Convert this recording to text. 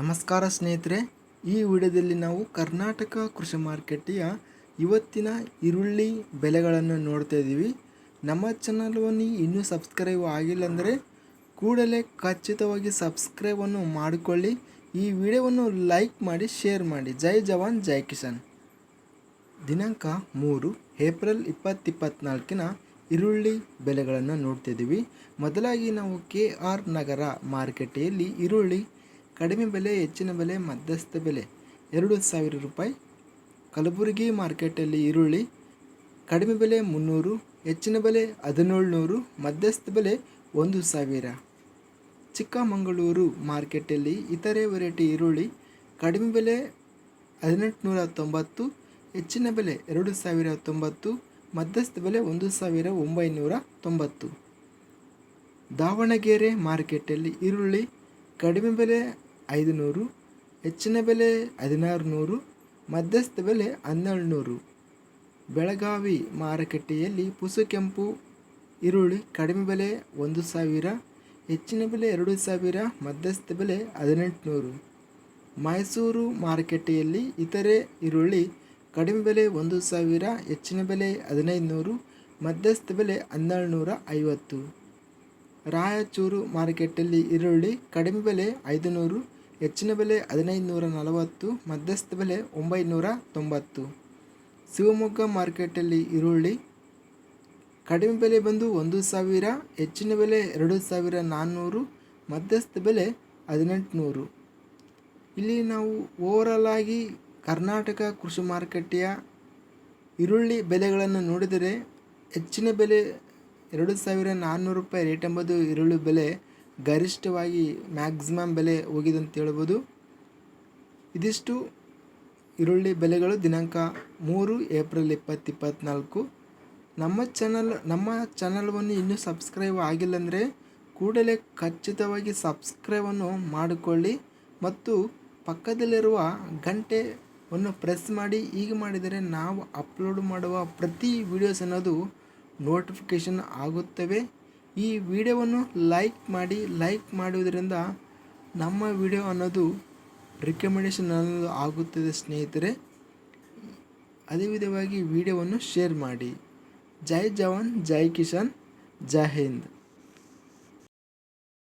ನಮಸ್ಕಾರ ಸ್ನೇಹಿತರೆ, ಈ ವಿಡಿಯೋದಲ್ಲಿ ನಾವು ಕರ್ನಾಟಕ ಕೃಷಿ ಮಾರುಕಟ್ಟೆಯ ಇವತ್ತಿನ ಈರುಳ್ಳಿ ಬೆಲೆಗಳನ್ನು ನೋಡ್ತಾ ಇದ್ದೀವಿ. ನಮ್ಮ ಚಾನಲ್ವನ್ನು ಇನ್ನೂ ಸಬ್ಸ್ಕ್ರೈಬ್ ಆಗಿಲ್ಲ ಅಂದರೆ ಕೂಡಲೇ ಖಚಿತವಾಗಿ ಸಬ್ಸ್ಕ್ರೈಬನ್ನು ಮಾಡಿಕೊಳ್ಳಿ. ಈ ವಿಡಿಯೋವನ್ನು ಲೈಕ್ ಮಾಡಿ ಶೇರ್ ಮಾಡಿ. ಜೈ ಜವಾನ್, ಜೈ ಕಿಸಾನ್. ದಿನಾಂಕ ಮೂರು, ಏಪ್ರಿಲ್ ಇಪ್ಪತ್ತಿಪ್ಪತ್ನಾಲ್ಕಿನ ಈರುಳ್ಳಿ ಬೆಲೆಗಳನ್ನು ನೋಡ್ತಿದ್ದೀವಿ ಮೊದಲಾಗಿ ನಾವು ಕೆ ಆರ್ ನಗರ ಮಾರುಕಟ್ಟೆಯಲ್ಲಿ ಈರುಳ್ಳಿ ಕಡಿಮೆ ಬೆಲೆ, ಹೆಚ್ಚಿನ ಬೆಲೆ, ಮಧ್ಯಸ್ಥ ಬೆಲೆ. ಎರಡು ಸಾವಿರ ರೂಪಾಯಿ. ಕಲಬುರಗಿ ಮಾರ್ಕೆಟಲ್ಲಿ ಈರುಳ್ಳಿ ಕಡಿಮೆ ಬೆಲೆ ಮುನ್ನೂರು, ಹೆಚ್ಚಿನ ಬೆಲೆ ಹದಿನೇಳುನೂರು, ಮಧ್ಯಸ್ಥ ಬೆಲೆ ಒಂದು ಸಾವಿರ. ಚಿಕ್ಕಮಗಳೂರು ಮಾರ್ಕೆಟಲ್ಲಿ ಇತರೆ ವೆರೈಟಿ ಈರುಳ್ಳಿ ಕಡಿಮೆ ಬೆಲೆ ಹದಿನೆಂಟುನೂರ ತೊಂಬತ್ತು, ಹೆಚ್ಚಿನ ಬೆಲೆ ಎರಡು ಸಾವಿರ ತೊಂಬತ್ತು, ಮಧ್ಯಸ್ಥ ಬೆಲೆ ಒಂದು ಸಾವಿರ ಒಂಬೈನೂರ ತೊಂಬತ್ತು. ದಾವಣಗೆರೆ ಮಾರ್ಕೆಟಲ್ಲಿ ಈರುಳ್ಳಿ ಕಡಿಮೆ ಬೆಲೆ ಐದು ನೂರು ಹೆಚ್ಚಿನ ಬೆಲೆ ಹದಿನಾರು ನೂರು ಮಧ್ಯಸ್ಥ ಬೆಲೆ ಹನ್ನೆರಡು ನೂರು ಬೆಳಗಾವಿ ಮಾರುಕಟ್ಟೆಯಲ್ಲಿ ಪುಸುಕೆಂಪು ಈರುಳ್ಳಿ ಕಡಿಮೆ ಬೆಲೆ ಒಂದು ಸಾವಿರ, ಹೆಚ್ಚಿನ ಬೆಲೆ ಎರಡು ಸಾವಿರ, ಮಧ್ಯಸ್ಥ ಬೆಲೆ ಹದಿನೆಂಟುನೂರು. ಮೈಸೂರು ಮಾರುಕಟ್ಟೆಯಲ್ಲಿ ಇತರೆ ಈರುಳ್ಳಿ ಕಡಿಮೆ ಬೆಲೆ ಒಂದು ಸಾವಿರ, ಹೆಚ್ಚಿನ ಬೆಲೆ ಹದಿನೈದು ನೂರು ಮಧ್ಯಸ್ಥ ಬೆಲೆ ಹನ್ನೆರಡು ನೂರ ಐವತ್ತು. ರಾಯಚೂರು ಮಾರುಕಟ್ಟೆಯಲ್ಲಿ ಈರುಳ್ಳಿ ಕಡಿಮೆ ಬೆಲೆ ಐದು ನೂರು ಹೆಚ್ಚಿನ ಬೆಲೆ ಹದಿನೈದು ನೂರ ನಲವತ್ತು, ಮಧ್ಯಸ್ಥ ಬೆಲೆ ಒಂಬೈನೂರ ತೊಂಬತ್ತು. ಶಿವಮೊಗ್ಗ ಮಾರ್ಕೆಟಲ್ಲಿ ಈರುಳ್ಳಿ ಕಡಿಮೆ ಬೆಲೆ ಬಂದು ಒಂದು ಸಾವಿರ, ಹೆಚ್ಚಿನ ಬೆಲೆ ಎರಡು ಸಾವಿರ ನಾನ್ನೂರು, ಮಧ್ಯಸ್ಥ ಬೆಲೆ ಹದಿನೆಂಟುನೂರು. ಇಲ್ಲಿ ನಾವು ಓವರಲ್ ಆಗಿ ಕರ್ನಾಟಕ ಕೃಷಿ ಮಾರುಕಟ್ಟೆಯ ಈರುಳ್ಳಿ ಬೆಲೆಗಳನ್ನು ನೋಡಿದರೆ ಹೆಚ್ಚಿನ ಬೆಲೆ ಎರಡು ಸಾವಿರ ನಾನ್ನೂರು ರೂಪಾಯಿ, ರೇಟ್ ಎಂಬುದು ಈರುಳ್ಳಿ ಬೆಲೆ ಗರಿಷ್ಠವಾಗಿ ಮ್ಯಾಕ್ಸಿಮಮ್ ಬೆಲೆ ಹೋಗಿದೆ ಅಂತ ಹೇಳ್ಬೋದು. ಇದಿಷ್ಟು ಈರುಳ್ಳಿ ಬೆಲೆಗಳು ದಿನಾಂಕ ಮೂರು ಏಪ್ರಿಲ್ ಇಪ್ಪತ್ತಿಪ್ಪತ್ನಾಲ್ಕು ನಮ್ಮ ಚಾನಲ್ ನಮ್ಮ ಚಾನಲ್ವನ್ನು ಇನ್ನೂ ಸಬ್ಸ್ಕ್ರೈಬ್ ಆಗಿಲ್ಲ ಅಂದರೆ ಕೂಡಲೇ ಖಚಿತವಾಗಿ ಸಬ್ಸ್ಕ್ರೈಬನ್ನು ಮಾಡಿಕೊಳ್ಳಿ ಮತ್ತು ಪಕ್ಕದಲ್ಲಿರುವ ಗಂಟೆವನ್ನು ಪ್ರೆಸ್ ಮಾಡಿ ಈಗ ಮಾಡಿದರೆ ನಾವು ಅಪ್ಲೋಡ್ ಮಾಡುವ ಪ್ರತಿ ವಿಡಿಯೋಸ್ ಅನ್ನೋದು ನೋಟಿಫಿಕೇಷನ್ ಆಗುತ್ತವೆ. ಈ ವಿಡಿಯೋವನ್ನು ಲೈಕ್ ಮಾಡಿ, ಲೈಕ್ ಮಾಡುವುದರಿಂದ ನಮ್ಮ ವಿಡಿಯೋ ಅನ್ನೋದು ರಿಕಮೆಂಡೇಷನ್ ಅನ್ನೋದು ಆಗುತ್ತದೆ ಸ್ನೇಹಿತರೆ. ಅದೇ ವಿಧವಾಗಿ ವಿಡಿಯೋವನ್ನು ಶೇರ್ ಮಾಡಿ. ಜೈ ಜವಾನ್, ಜೈ ಕಿಶನ್, ಜೈ ಹಿಂದ್.